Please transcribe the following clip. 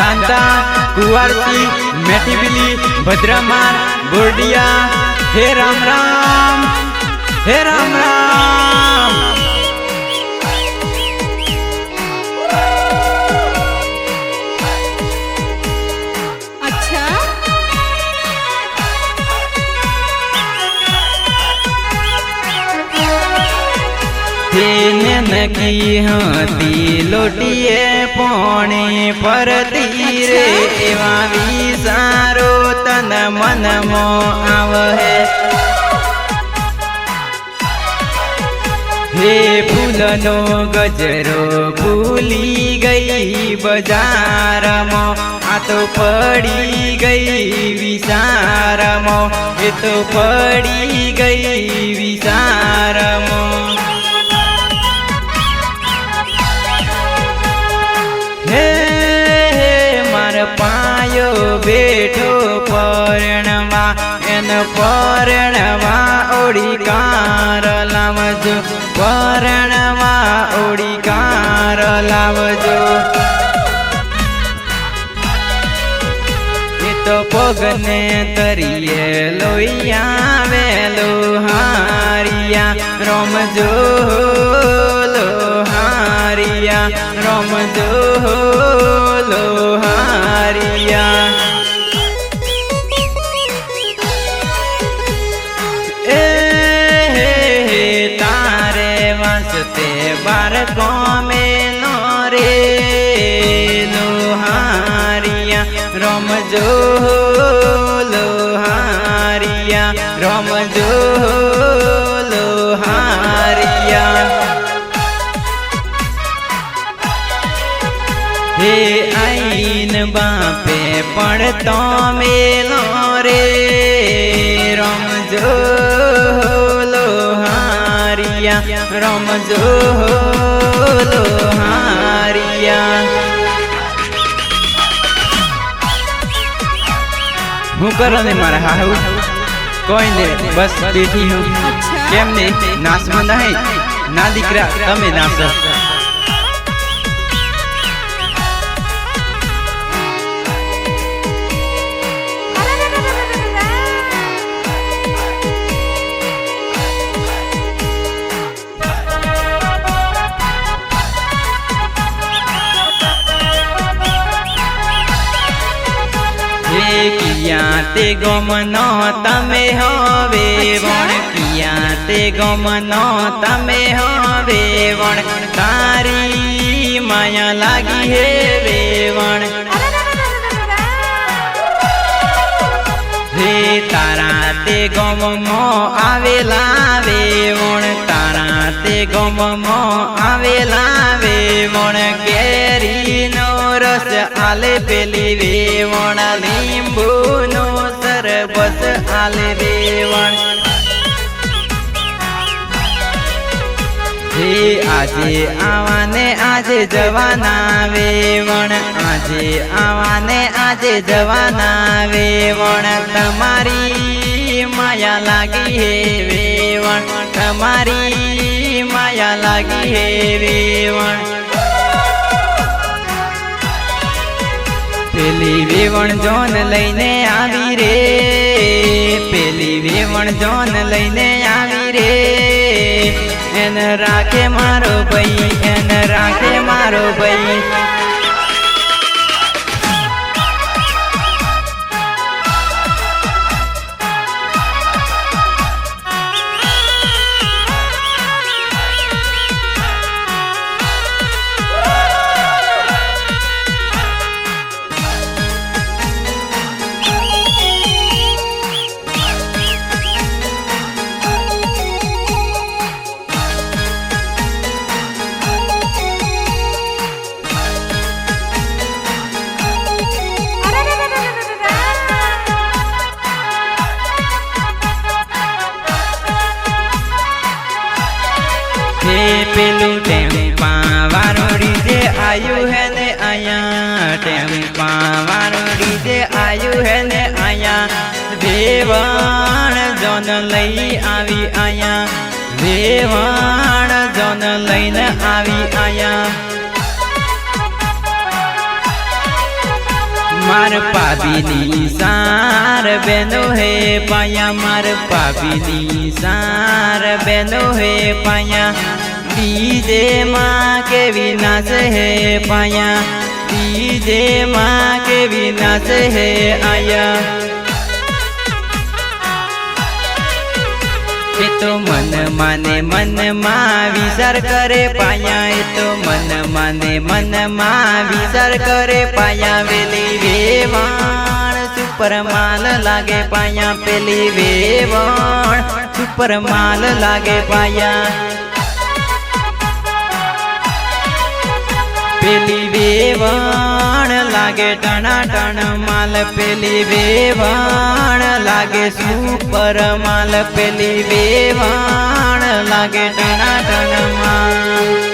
જાનતા કુવારતી મેટીબિલી ભદ્રમાન બોરડિયા હે રામ રામ હે રામ રામ. નકી હતી, લોટીએ પોણી પરતી રે. એવા વિસારો તન મનમો આવહે. હે ફૂલનો ગજરો ભૂલી ગઈ બજારમાં. આ તો પડી ગઈ વિચારમાં. એ તો પડી ગઈ વિચારમાં. પાયો બેઠો પરણમાં એન પરણમાં ઓડી કાર લાવજો પરણમાં ઓડી કાર લાવજો. એ તો પગને તરીએ લોહિયા વેલો હારિયા, રમજો. હારિયા રમજો લો હારિયા એ હે તારે બાર કોમે નો રે લોહારિયા રમજો લોહારિયા રમજો હે આઈન બાપે પડતો મેલો રે રમજો લોહારિયા રમજો લોહારિયા. હું કરો ને મારા હાહુ? કોઈ ને બસ બેઠી હું. કેમ ને? નાસમાં નહીં. ના દીકરા તમે નાસો. કિયા તે ગમનો તમે હવે વણ કિયા તે ગમનો તમે હવે વણ. તારી માયા લાગી હે વેવણ હે તારા તે ગમમો આવેલા વેવણ તારા તે ગમમો આવેલા વેવણ કેરીનો રસ આલે પેલી વેવણ લીંબુનો આલે હે આજે આવાને આજે જવાના વેવણ. આજે આવાને આજે જવાના વેવણ. તમારી માયા લાગી હે વેવણ. તમારી માયા લાગી હે વેવણ. પેલી વેવણ જોન લઈને આવી રે. વેવણ જોન લઈને આવી રે. એને રાખે મારો ભાઈ એને રાખે મારો ભાઈ. પેલું ટેમ્પા વાળું ડીજે આયુ હે ને આયા? ટેમ્પા વાળું ડીજે આયુ હે ને આયા? દેવાણ જોન લઈ આવી આયા. દેવાણ જોન લઈને આવી આયા. માર પાપીની સાર બેનો હે પાયા, માર પાપીની સાર બેનો હે પાયા. ડીજે માં કે વિનાશ હે પાયા? ડીજે માં કે વિનાશ હે આયા? એ તો મન માને મનમાં વિચાર કરે પાયા, એ તો મન માને મનમાં વિચાર કરે પાયા. વેલી વેવાણ સુપર માલ લાગે પાયા, પેલી વેવાણ સુપર માલ લાગે પાયા. પેલી વેવાણ લાગે ટણા ટણ માલ, પેલી વેવાણ લાગે સુપર માલ, પેલી વેવાણ લાગે ટણા ટણ